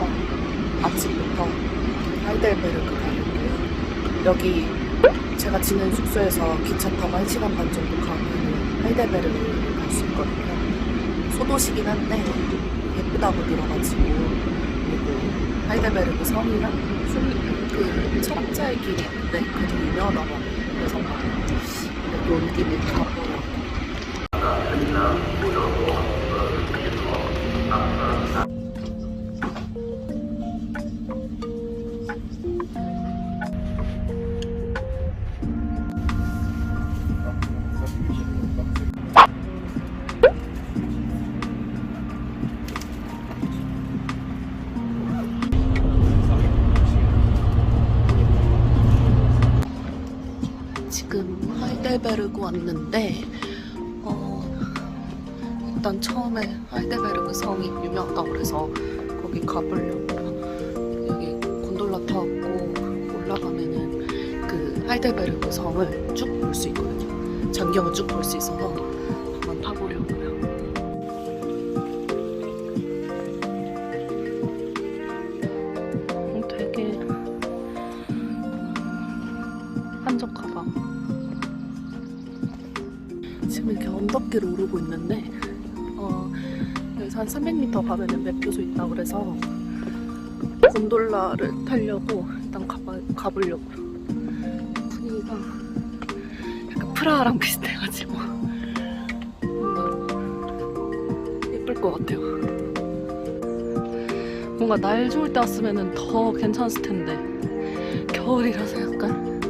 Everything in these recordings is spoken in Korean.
어, 아침부터 하이델베르크 가는데요. 여기 제가 지낸 숙소에서 기차 타고 1시간 반 정도 가면 하이델베르크를 갈 수 있거든요. 소도시긴 한데 예쁘다고 들어가지고 그리고 하이델베르크 성이랑 술- 그 철학자의 길이 있는데 그게 유명하다고. 그래서 여기 온 김에 가보려고 하이델베르그 왔는데 어, 일단 처음에 하이델베르그 성이 유명하다고 그래서 거기 가보려고 여기 곤돌라 타고 올라가면은 그 하이델베르그 성을 쭉 볼 수 있거든요. 전경을 쭉 볼 수 있어서 여기서 한 300m 가면은 매표소 있다 그래서 곤돌라를 타려고 일단 가봐, 가보려고요. 분위기가 약간 프라하랑 비슷해가지고 예쁠 것 같아요. 뭔가 날 좋을 때 왔으면 더 괜찮았을 텐데 겨울이라서 약간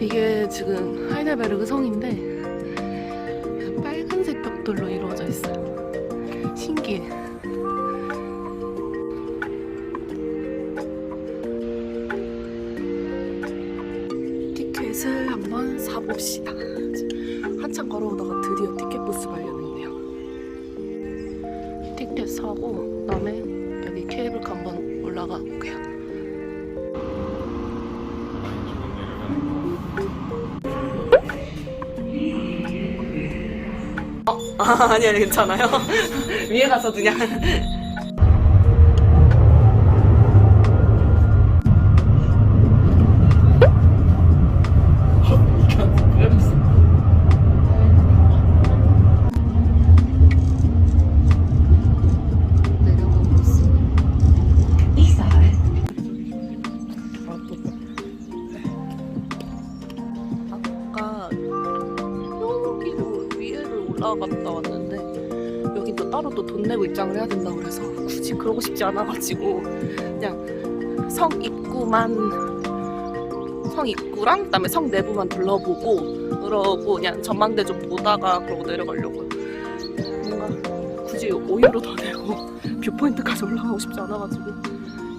이게 지금 하이델베르그 성인데 돌로 이루어져 있어요. 신기해. 티켓을 한번 사봅시다. 한참 걸어오다가 드디어 티켓 부스 발견했네요. 티켓 사고 그다음에 여기 케이블카 한번 올라가 볼게요. 아, 아니요, 괜찮아요. 위에 가서 그냥. 해야 된다 그래서 굳이 그러고 싶지 않아가지고 그냥 성 입구만 성 입구랑 그다음에 성 내부만 둘러보고 그러고 그냥 전망대 좀 보다가 그러고 내려가려고요. 뭔가 굳이 5유로 더 내고 뷰포인트까지 올라가고 싶지 않아가지고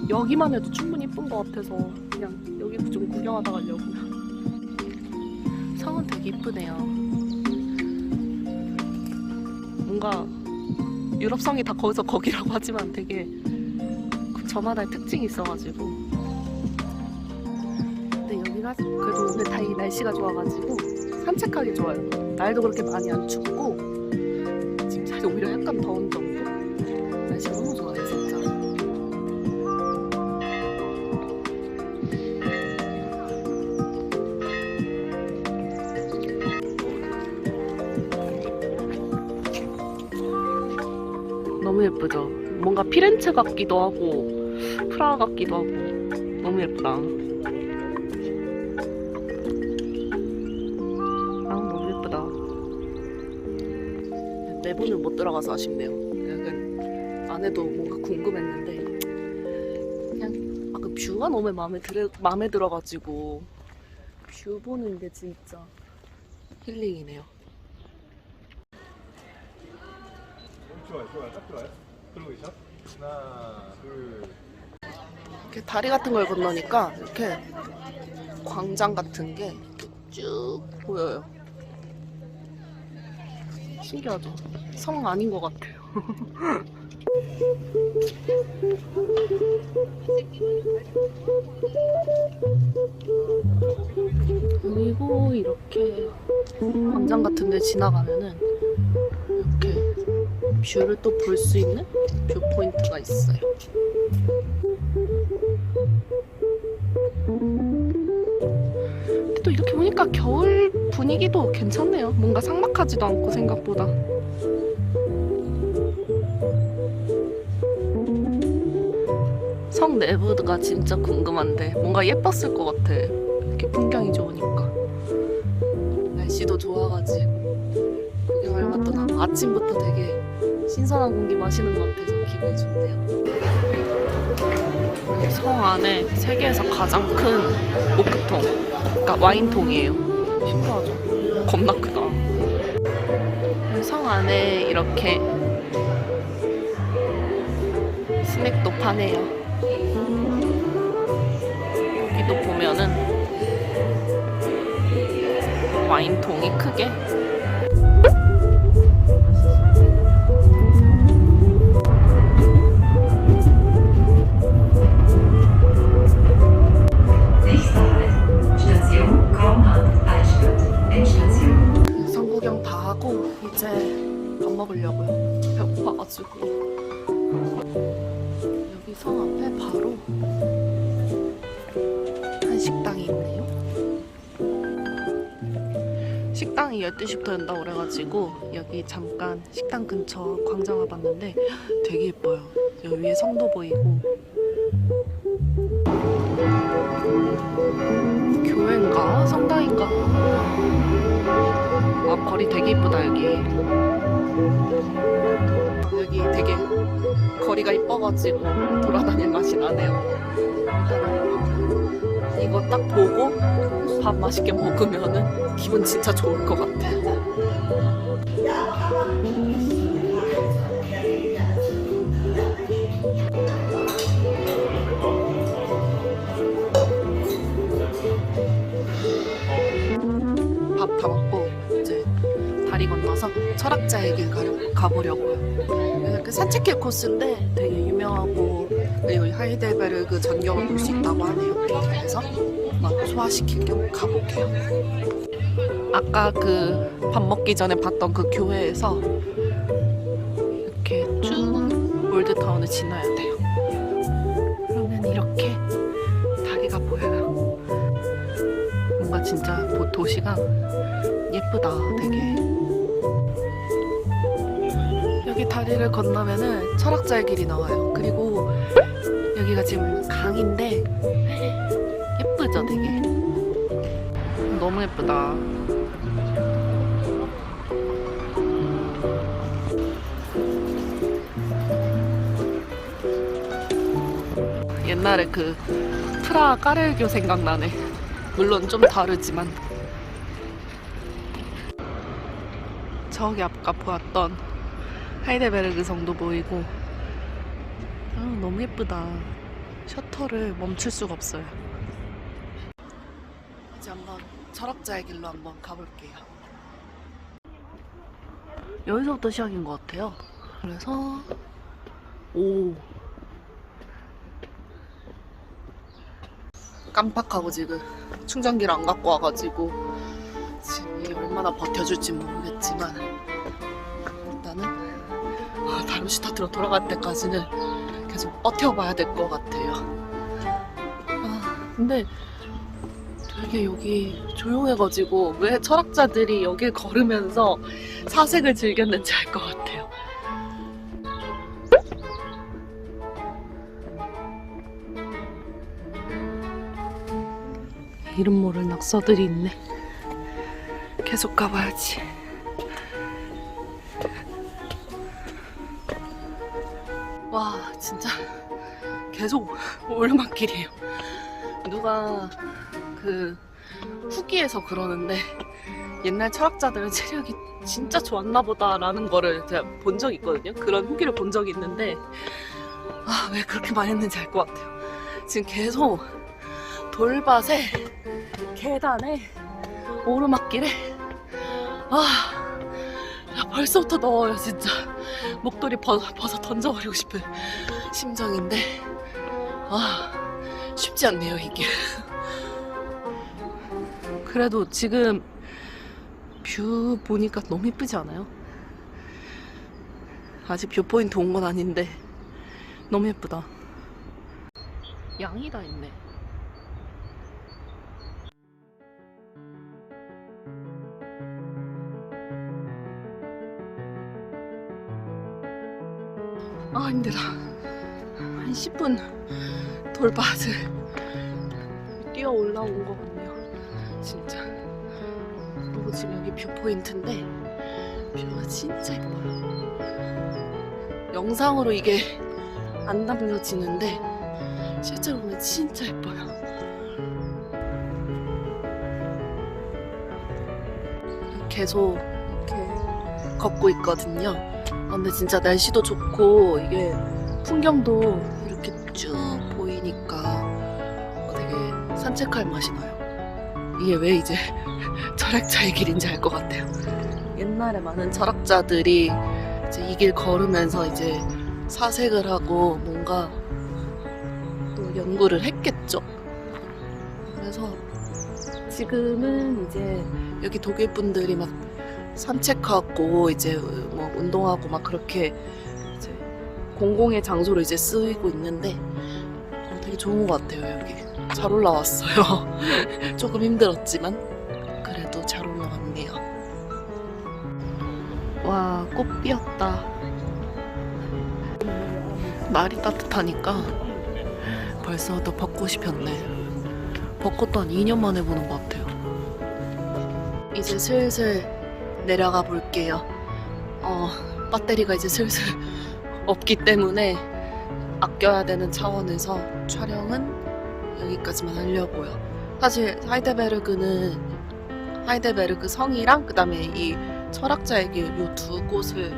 여기만 해도 충분히 이쁜 것 같아서 그냥 여기도 좀 구경하다 가려고요. 성은 되게 이쁘네요. 뭔가 유럽 성이 다 거기서 거기라고 하지만 되게 그 저마다의 특징이 있어가지고. 근데 여기가 그래도 오늘 다행히 날씨가 좋아가지고 산책하기 좋아요. 날도 그렇게 많이 안 춥고 지금 사실 오히려 약간 더운 정도. 날씨가 너무 좋아요, 너무 예쁘죠? 뭔가 피렌체 같기도 하고 프라하 같기도 하고 너무 예쁘다. 아 너무 예쁘다. 내부는 못 들어가서 아쉽네요. 약간 안에도 뭔가 궁금했는데 그냥 아그 뷰가 너무 마음에 들 마음에 들어가지고 뷰 보는 게 진짜 힐링이네요. 좋아요, 좋아요, 딱 좋아요. 그러고 계셔. 하나, 둘. 이렇게 다리 같은 걸 건너니까 이렇게 광장 같은 게 쭉 보여요. 신기하죠? 성 아닌 것 같아요. 그리고 이렇게 광장 같은 데 지나가면은 뷰를 또 볼 수 있는 뷰 포인트가 있어요. 근데 또 이렇게 보니까 겨울 분위기도 괜찮네요. 뭔가 삭막하지도 않고 생각보다. 성 내부가 진짜 궁금한데 뭔가 예뻤을 것 같아. 이렇게 풍경이 좋으니까. 날씨도 좋아가지고 맛도 나고 아침부터 되게 신선한 공기 마시는 것 같아서 기분이 좋네요. 성 안에 세계에서 가장 큰 오크통, 그러니까 와인통이에요. 신기하죠? 겁나 크다. 성 안에 이렇게 스낵도 파네요. 여기도 보면은 와인통이 크게 먹으려고요. 배고파가지고 여기 성 앞에 바로 한 식당이 있네요. 식당이 12시부터 연다고 그래가지고 여기 잠깐 식당 근처 광장 와봤는데 되게 예뻐요. 여기 위에 성도 보이고 교회인가 성당인가 아 거리 되게 이쁘다 여기 여기 되게 거리가 이뻐가지고 돌아다닐 맛이 나네요. 이거 딱 보고 밥 맛있게 먹으면은 기분 진짜 좋을 것 같아 밥 철학자의 길 가보려고요. 그래서 그 산책길 코스인데 되게 유명하고 그리고 하이델베르그 전경을 볼 수 있다고 하네요. 그래서 한번 소화시킬 겸 가볼게요. 아까 그 밥 먹기 전에 봤던 그 교회에서 이렇게 쭉 올드타운을 지나야 돼요. 그러면 이렇게 다리가 보여요. 뭔가 진짜 도- 도시가 예쁘다 되게 여기 다리를 건너면은 철학자의 길이 나와요. 그리고 여기가 지금 강인데 예쁘죠 되게? 너무 예쁘다. 옛날에 그 프라 까르교 생각나네. 물론 좀 다르지만. 저기 아까 보았던 하이데베르그 성도 보이고. 아, 너무 예쁘다. 셔터를 멈출 수가 없어요. 이제 한번 철학자의 길로 한번 가볼게요. 여기서부터 시작인 것 같아요. 그래서 오. 깜빡하고 지금 충전기를 안 갖고 와가지고 지금 얼마나 버텨줄지 모르겠지만 아, 다루시타트로 돌아갈 때까지는 계속 버텨봐야 될 것 같아요. 아, 근데 되게 여기 조용해가지고 왜 철학자들이 여길 걸으면서 사색을 즐겼는지 알 것 같아요. 이름 모를 낙서들이 있네. 계속 가봐야지. 계속 오르막길이에요. 누가 그 후기에서 그러는데 옛날 철학자들은 체력이 진짜 좋았나 보다라는 거를 제가 본 적이 있거든요. 그런 후기를 본 적이 있는데 아, 왜 그렇게 많이 했는지 알 것 같아요. 지금 계속 돌밭에 계단에 오르막길에 아 야, 벌써부터 더워요 진짜 목도리 벗, 벗어 던져버리고 싶은 심정인데 아 쉽지 않네요 이게 그래도 지금 뷰 보니까 너무 이쁘지 않아요? 아직 뷰 포인트 온 건 아닌데 너무 예쁘다. 양이 다 있네. 아 힘들어. 한 10분 돌밭을 뛰어 올라온 것 같네요. 진짜. 그리고 지금 여기 뷰포인트인데 뷰가 진짜 예뻐요. 영상으로 이게 안 담겨지는데 실제로 보면 진짜 예뻐요. 계속 이렇게 걷고 있거든요. 아, 근데 진짜 날씨도 좋고 이게 풍경도 이렇게 쭉 보이니까 어, 되게 산책할 맛이 나요. 이게 왜 이제 철학자의 길인지 알 것 같아요. 옛날에 많은 철학자들이 이제 이 길 걸으면서 이제 사색을 하고 뭔가 또 연구를 했겠죠. 그래서 지금은 이제 여기 독일 분들이 막 산책하고 이제 뭐 운동하고 막 그렇게 공공의 장소로 이제 쓰이고 있는데 어, 되게 좋은 것 같아요 여기. 잘 올라왔어요. 조금 힘들었지만 그래도 잘 올라왔네요. 와 꽃 피었다. 날이 따뜻하니까 벌써 또 벚꽃이 폈네. 벚꽃도 한 2년 만에 보는 것 같아요. 이제 슬슬 내려가 볼게요. 어, 배터리가 이제 슬슬 없기 때문에 아껴야 되는 차원에서 촬영은 여기까지만 하려고요. 사실 하이데베르그는 하이데베르그 성이랑 그다음에 이 철학자에게 이 두 곳을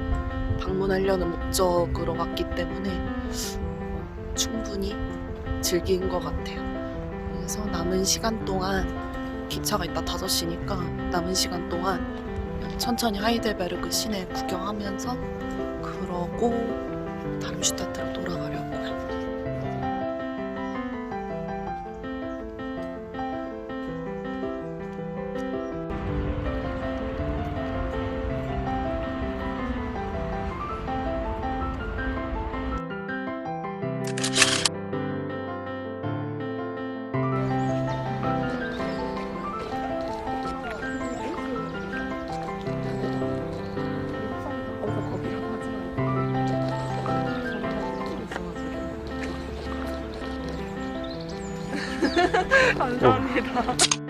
방문하려는 목적으로 왔기 때문에 어, 충분히 즐긴 것 같아요. 그래서 남은 시간 동안 기차가 이따 5시니까 남은 시간 동안 천천히 하이델베르그 시내 구경하면서 그러고 다름슈타트로 돌아가려 감사합니다.